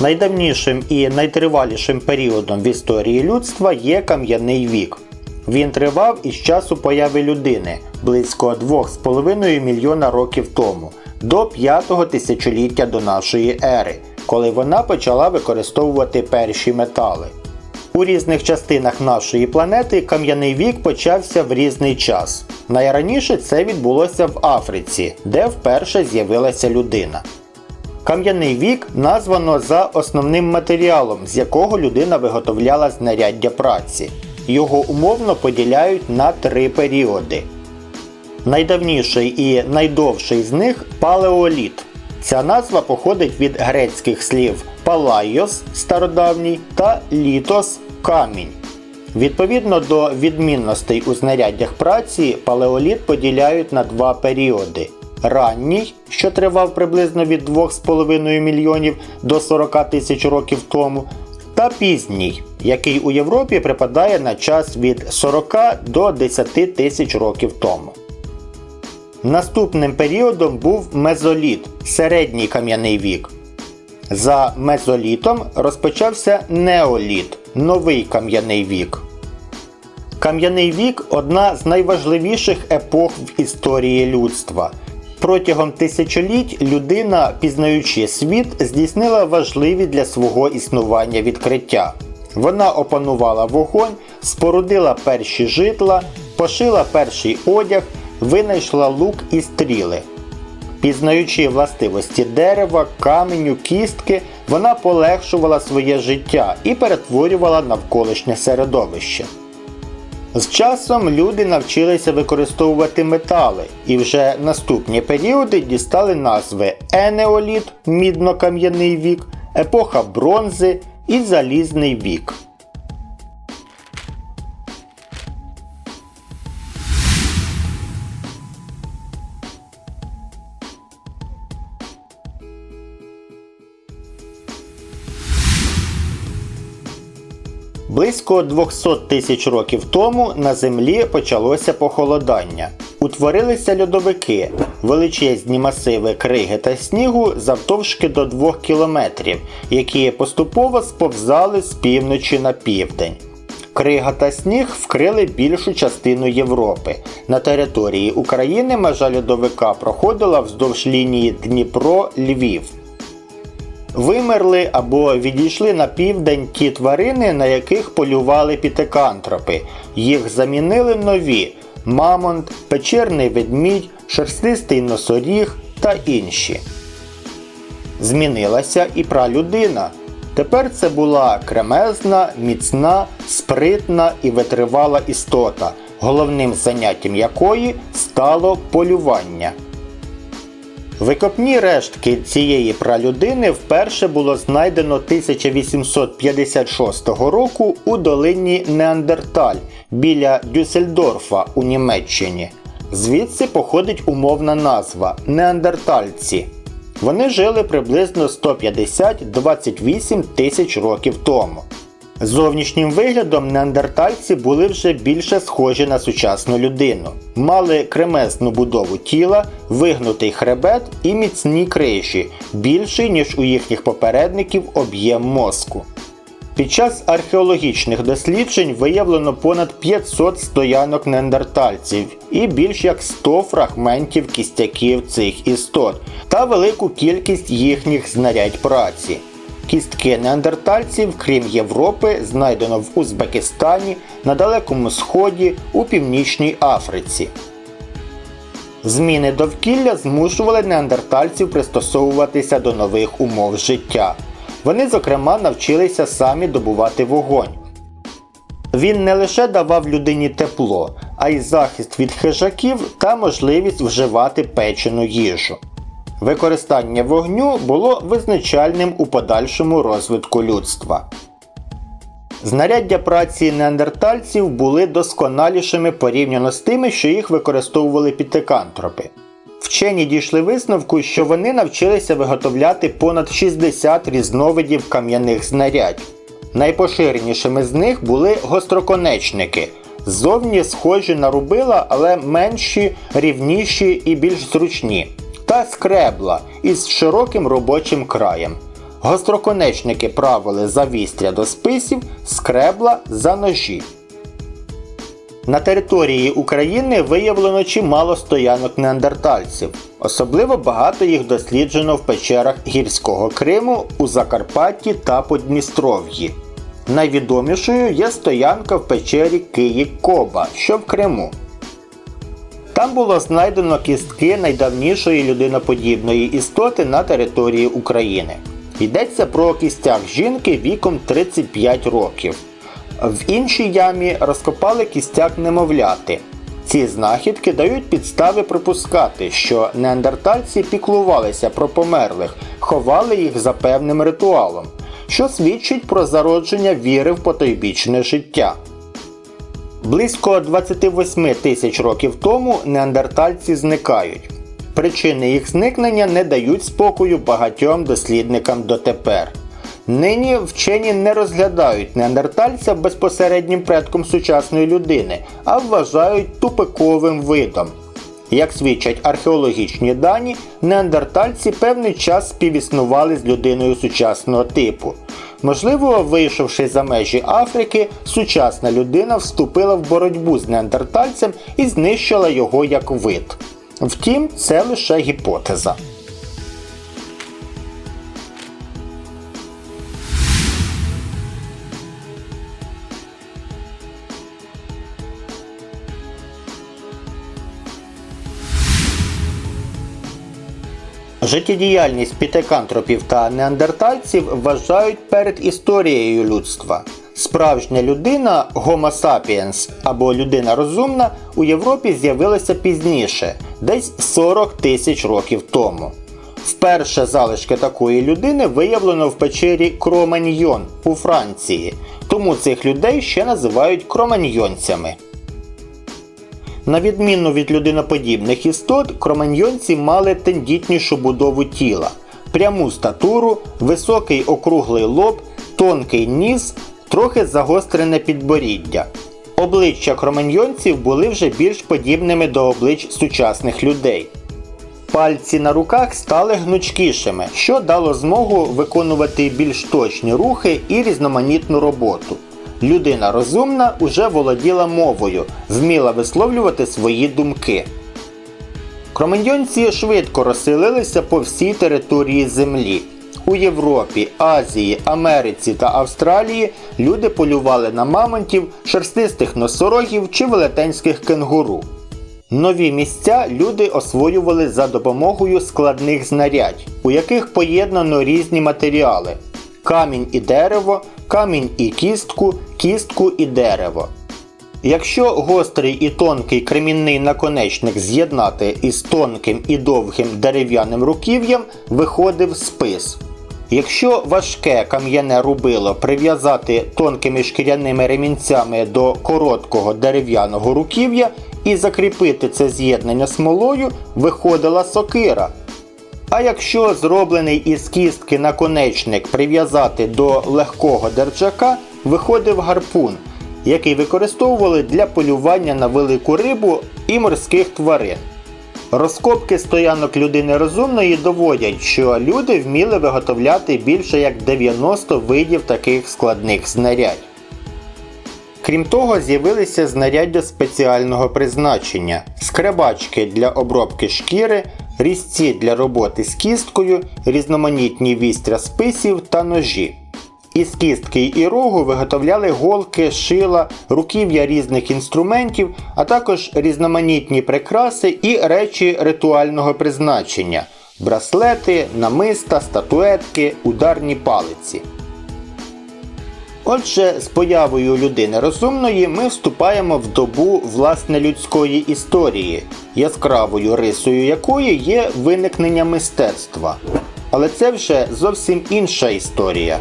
Найдавнішим і найтривалішим періодом в історії людства є кам'яний вік. Він тривав із часу появи людини близько 2,5 мільйона років тому, до 5-го тисячоліття до нашої ери, коли вона почала використовувати перші метали. У різних частинах нашої планети кам'яний вік почався в різний час. Найраніше це відбулося в Африці, де вперше з'явилася людина. Кам'яний вік названо за основним матеріалом, з якого людина виготовляла знаряддя праці. Його умовно поділяють на три періоди. Найдавніший і найдовший з них палеоліт. Ця назва походить від грецьких слів палайос стародавній та літос камінь. Відповідно до відмінностей у знаряддях праці, палеоліт поділяють на два періоди: ранній, що тривав приблизно від 2,5 мільйонів до 40 тисяч років тому, та пізній, який у Європі припадає на час від 40 до 10 тисяч років тому. Наступним періодом був мезоліт середній кам'яний вік. За мезолітом розпочався неоліт новий кам'яний вік. Кам'яний вік одна з найважливіших епох в історії людства. Протягом тисячоліть людина, пізнаючи світ, здійснила важливі для свого існування відкриття. Вона опанувала вогонь, спорудила перші житла, пошила перший одяг, винайшла лук і стріли. Пізнаючи властивості дерева, каменю, кістки, вона полегшувала своє життя і перетворювала навколишнє середовище. З часом люди навчилися використовувати метали, і вже наступні періоди дістали назви Енеоліт, мідно-кам'яний вік, епоха бронзи і залізний вік. Близько 200 тисяч років тому на Землі почалося похолодання. Утворилися льодовики, величезні масиви криги та снігу завтовшки до 2 кілометрів, які поступово сповзали з півночі на південь. Крига та сніг вкрили більшу частину Європи. На території України межа льодовика проходила вздовж лінії Дніпро-Львів. Вимерли або відійшли на південь ті тварини, на яких полювали пітекантропи. Їх замінили нові мамонт, печерний ведмідь, шерстистий носоріг та інші. Змінилася і пралюдина. Тепер це була кремезна, міцна, спритна і витривала істота, головним заняттям якої стало полювання. Викопні рештки цієї пралюдини вперше було знайдено 1856 року у долині Неандерталь біля Дюссельдорфа у Німеччині. Звідси походить умовна назва неандертальці. Вони жили приблизно 150-28 тисяч років тому. Зовнішнім виглядом неандертальці були вже більше схожі на сучасну людину. Мали кремезну будову тіла, вигнутий хребет і міцні криші, більший, ніж у їхніх попередників об'єм мозку. Під час археологічних досліджень виявлено понад 500 стоянок неандертальців і більш як 100 фрагментів кістяків цих істот та велику кількість їхніх знарядь праці. Кістки неандертальців, крім Європи, знайдено в Узбекистані, на Далекому Сході, у Північній Африці. Зміни довкілля змушували неандертальців пристосовуватися до нових умов життя. Вони, зокрема, навчилися самі добувати вогонь. Він не лише давав людині тепло, а й захист від хижаків та можливість вживати печену їжу. Використання вогню було визначальним у подальшому розвитку людства. Знаряддя праці неандертальців були досконалішими порівняно з тими, що їх використовували пітекантропи. Вчені дійшли висновку, що вони навчилися виготовляти понад 60 різновидів кам'яних знарядь. Найпоширенішими з них були гостроконечники, ззовні схожі на рубила, але менші, рівніші і більш зручні, та скребла із широким робочим краєм. Гостроконечники правили за вістря до списів, скребла за ножі. На території України виявлено чимало стоянок неандертальців. Особливо багато їх досліджено в печерах гірського Криму у Закарпатті та Подністров'ї. Найвідомішою є стоянка в печері Київ-Коба, що в Криму. Там було знайдено кістки найдавнішої людиноподібної істоти на території України. Йдеться про кістяк жінки віком 35 років. В іншій ямі розкопали кістяк немовляти. Ці знахідки дають підстави припускати, що неандертальці піклувалися про померлих, ховали їх за певним ритуалом, що свідчить про зародження віри в потойбічне життя. Близько 28 тисяч років тому неандертальці зникають. Причини їх зникнення не дають спокою багатьом дослідникам дотепер. Нині вчені не розглядають неандертальця безпосереднім предком сучасної людини, а вважають тупиковим видом. Як свідчать археологічні дані, неандертальці певний час співіснували з людиною сучасного типу. Можливо, вийшовши за межі Африки, сучасна людина вступила в боротьбу з неандертальцем і знищила його як вид. Втім, це лише гіпотеза. Життєдіяльність пітекантропів та неандертальців вважають перед історією людства. Справжня людина Homo sapiens або людина розумна у Європі з'явилася пізніше, десь 40 тисяч років тому. Вперше залишки такої людини виявлено в печері Кроманьйон у Франції, тому цих людей ще називають кроманьйонцями. На відміну від людиноподібних істот, кроманьйонці мали тендітнішу будову тіла, пряму статуру, високий округлий лоб, тонкий ніс, трохи загострене підборіддя. Обличчя кроманьйонців були вже більш подібними до облич сучасних людей. Пальці на руках стали гнучкішими, що дало змогу виконувати більш точні рухи і різноманітну роботу. Людина розумна уже володіла мовою, вміла висловлювати свої думки. Кроманьйонці швидко розселилися по всій території Землі. У Європі, Азії, Америці та Австралії люди полювали на мамонтів, шерстистих носорогів чи велетенських кенгуру. Нові місця люди освоювали за допомогою складних знарядь, у яких поєднано різні матеріали: камінь і дерево, камінь і кістку, кістку і дерево. Якщо гострий і тонкий кремінний наконечник з'єднати із тонким і довгим дерев'яним руків'ям, виходив спис. Якщо важке кам'яне рубило прив'язати тонкими шкіряними ремінцями до короткого дерев'яного руків'я і закріпити це з'єднання смолою, виходила сокира. А якщо зроблений із кістки наконечник прив'язати до легкого держака, виходив гарпун, який використовували для полювання на велику рибу і морських тварин. Розкопки стоянок людини розумної доводять, що люди вміли виготовляти більше як 90 видів таких складних знарядь. Крім того, з'явилися знаряддя спеціального призначення, скребачки для обробки шкіри, різці для роботи з кісткою, різноманітні вістря списів та ножі. Із кістки і рогу виготовляли голки, шила, руків'я різних інструментів, а також різноманітні прикраси і речі ритуального призначення браслети, намиста, статуетки, ударні палиці. Отже, з появою людини розумної ми вступаємо в добу власне людської історії, яскравою рисою якої є виникнення мистецтва. Але це вже зовсім інша історія.